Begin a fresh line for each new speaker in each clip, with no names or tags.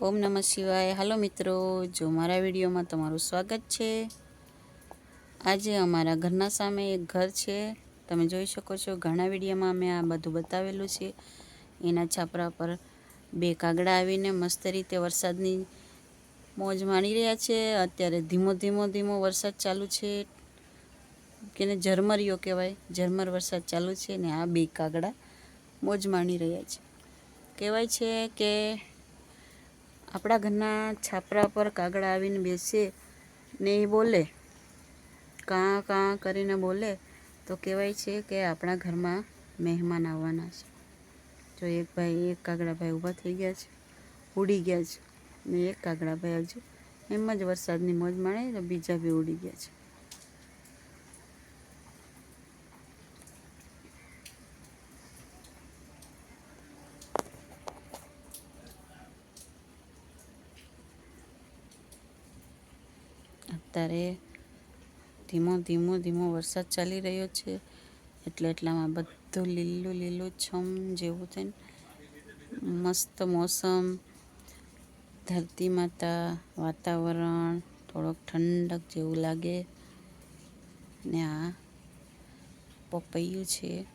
ઓમ નમઃ શિવાય. હાલો મિત્રો, જો મારા વિડીયોમાં તમારું સ્વાગત છે. આજે અમારા ઘરના સામે એક ઘર છે. તમે જોઈ શકો છો, ઘણા વિડીયોમાં મેં આ બધું બતાવેલું છે. એના છાપરા પર બે કાગડા આવીને મસ્ત રીતે વરસાદની મોજ માણી રહ્યા છે. અત્યારે ધીમો ધીમો ધીમો વરસાદ ચાલુ છે. કેને ઝરમરિયો કહેવાય. ઝરમર વરસાદ ચાલુ છે ને આ બે કાગડા મોજ માણી રહ્યા છે. કહેવાય છે કે આપણા ઘરના છાપરા પર કાગડા આવીને બેસે ને એ બોલે, કાં કાં કરીને બોલે, તો કહેવાય છે કે આપણા ઘરમાં મહેમાન આવવાના છે. જો એક ભાઈ, એક કાગડાભાઈ ઊભા થઈ ગયા છે, ઉડી ગયા છે ને એક કાગડાભાઈ હજુ એમ જ વરસાદની મોજ માણે બીજા બી ઉડી ગયા છે. અત્યારે ધીમો ધીમો ધીમો વરસાદ ચાલી રહ્યો છે. એટલે એટલામાં બધું લીલું લીલું છમ જેવું થઈને મસ્ત મોસમ. ધરતી માતા વાતાવરણ થોડોક ઠંડક જેવું લાગે. ને આ પપૈયું છે.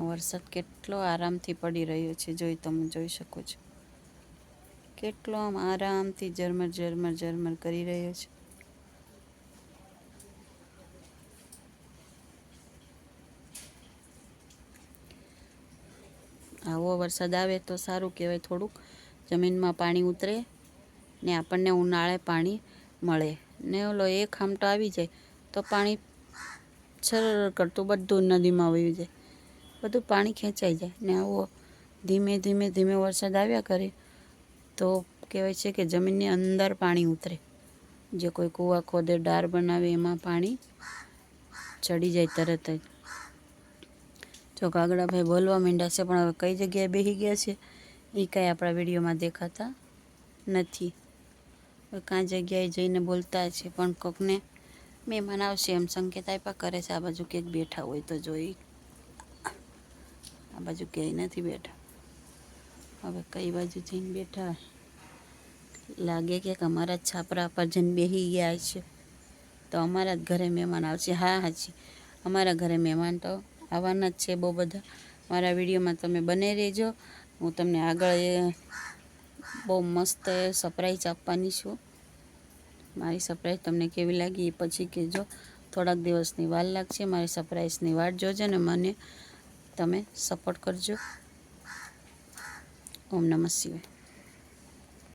વરસાદ કેટલો આરામથી પડી રહ્યો છે. જોઈ તમે જોઈ શકો છો. કેટલો આમ આરામથી ઝરમર ઝરમર ઝરમર કરી રહ્યો છે. આવો વરસાદ આવે તો સારું કહેવાય થોડુંક. જમીનમાં પાણી ઉતરે ને આપણને ઉનાળે પાણી મળે. ને ઓલો એક ખામટો આવી જાય તો પાણી સરળ કરતું બધું નદીમાં વહી જાય. બધું પાણી ખેંચાઈ જાય. ને આવો ધીમે ધીમે ધીમે વરસાદ આવ્યા કરે તો કહેવાય છે કે જમીનની અંદર પાણી ઉતરે. જે કોઈ કૂવા ખોદે, ડાર બનાવે, એમાં પાણી ચડી જાય તરત જ. જો કાગડાભાઈ બોલવા માંડ્યા છે, પણ હવે કઈ જગ્યાએ બેસી ગયા છે, એ કાંઈ આપણા વિડીયોમાં દેખાતા નથી. કાં જગ્યાએ જઈને બોલતા છે, પણ કોકને મહેમાન આવશે એમ સંકેત આપ્યા, કરે છે, આ બાજુ ક્યાંક બેઠા હોય તો જોઈ. આ બાજુ ક્યાંય નથી બેઠા. હવે કઈ બાજુ જઈને બેઠા? લાગે કે અમારા જ છાપરા પર જન બેસી ગયા છે. તો અમારા જ ઘરે મહેમાન આવશે. હા હાજી અમારા ઘરે મહેમાન તો આવવાના જ છે બહુ બધા. મારા વિડીયોમાં તમે બને રહેજો. હું તમને આગળ બહુ મસ્ત સરપ્રાઈઝ આપવાની છું. મારી સરપ્રાઈઝ તમને કેવી લાગી એ પછી કહેજો. થોડાક દિવસની વાર લાગશે. મારી સરપ્રાઈઝની વાટ જોજો ને મને તમે સપોર્ટ કરજો. ઓમ નમઃ શિવાય.